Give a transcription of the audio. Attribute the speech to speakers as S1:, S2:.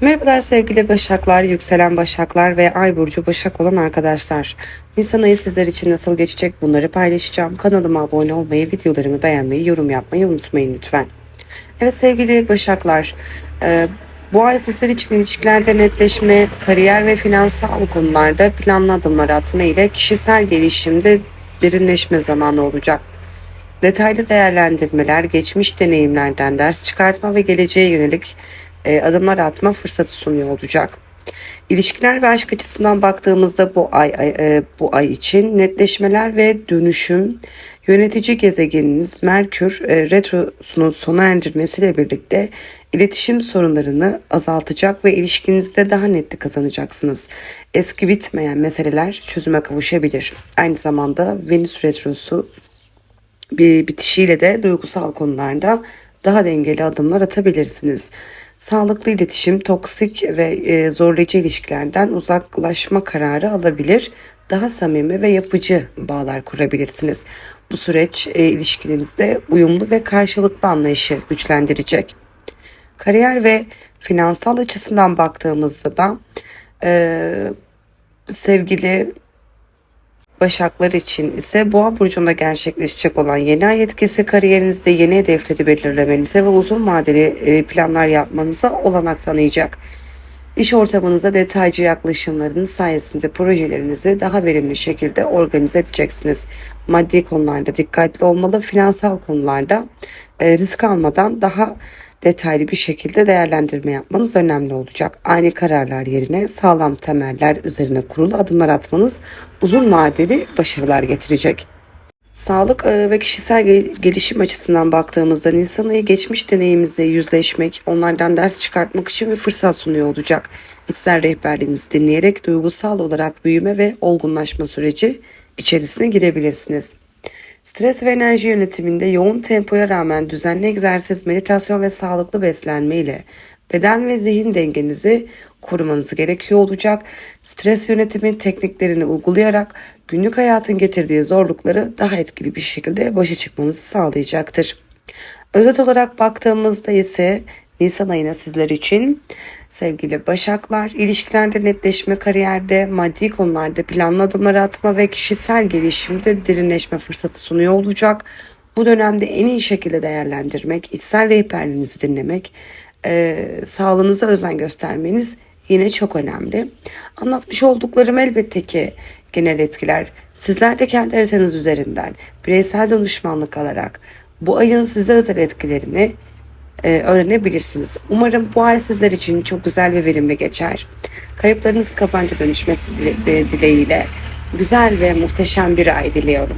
S1: Merhabalar sevgili Başaklar, yükselen Başaklar ve Ay Burcu Başak olan arkadaşlar. Nisan ayı sizler için nasıl geçecek bunları paylaşacağım. Kanalıma abone olmayı, videolarımı beğenmeyi, yorum yapmayı unutmayın lütfen. Evet sevgili Başaklar, e, bu ay sizler için ilişkilerde netleşme, kariyer ve finansal konularda planlı adımlar atma ile kişisel gelişimde derinleşme zamanı olacak. Detaylı değerlendirmeler, geçmiş deneyimlerden ders çıkartma ve geleceğe yönelik e, adımlar atma fırsatı sunuyor olacak. İlişkiler ve aşk açısından baktığımızda bu ay, e, bu ay için netleşmeler ve dönüşüm yönetici gezegeniniz Merkür e, retrosunun sona erdirmesiyle birlikte iletişim sorunlarını azaltacak ve ilişkinizde daha netlik kazanacaksınız. Eski bitmeyen meseleler çözüme kavuşabilir. Aynı zamanda Venüs retrosu bir bitişiyle de duygusal konularda daha dengeli adımlar atabilirsiniz. Sağlıklı iletişim, toksik ve e, zorlayıcı ilişkilerden uzaklaşma kararı alabilir. Daha samimi ve yapıcı bağlar kurabilirsiniz. Bu süreç e, ilişkilerinizde uyumlu ve karşılıklı anlayışı güçlendirecek. Kariyer ve finansal açısından baktığımızda da e, sevgili Başaklar için ise Boğa burcunda gerçekleşecek olan yeni ay etkisi kariyerinizde yeni hedefleri belirlemenize ve uzun vadeli e, planlar yapmanıza olanak tanıyacak. İş ortamınıza detaycı yaklaşımlarınız sayesinde projelerinizi daha verimli şekilde organize edeceksiniz. Maddi konularda dikkatli olmalı, finansal konularda e, risk almadan daha detaylı bir şekilde değerlendirme yapmanız önemli olacak. Ani kararlar yerine sağlam temeller üzerine kurulu adımlar atmanız uzun vadeli başarılar getirecek. Sağlık e, ve kişisel gel- gelişim açısından baktığımızda Nisan ayı geçmiş deneyimizle yüzleşmek, onlardan ders çıkartmak için bir fırsat sunuyor olacak. İçsel rehberliğinizi dinleyerek duygusal olarak büyüme ve olgunlaşma süreci içerisine girebilirsiniz. Stres ve enerji yönetiminde yoğun tempoya rağmen düzenli egzersiz, meditasyon ve sağlıklı beslenme ile beden ve zihin dengenizi korumanız gerekiyor olacak. Stres yönetimi tekniklerini uygulayarak günlük hayatın getirdiği zorlukları daha etkili bir şekilde başa çıkmanızı sağlayacaktır. Özet olarak baktığımızda ise Nisan ayına sizler için sevgili Başaklar, ilişkilerde netleşme, kariyerde, maddi konularda planlı adımlar atma ve kişisel gelişimde derinleşme fırsatı sunuyor olacak. Bu dönemde en iyi şekilde değerlendirmek, içsel rehberliğinizi dinlemek, e, sağlığınıza özen göstermeniz yine çok önemli. Anlatmış olduklarım elbette ki genel etkiler. Sizler de kendi haritanız üzerinden bireysel danışmanlık alarak bu ayın size özel etkilerini e, öğrenebilirsiniz. Umarım bu ay sizler için çok güzel ve verimli geçer. Kayıplarınız kazanca dönüşmesi dile- dileğiyle güzel ve muhteşem bir ay diliyorum.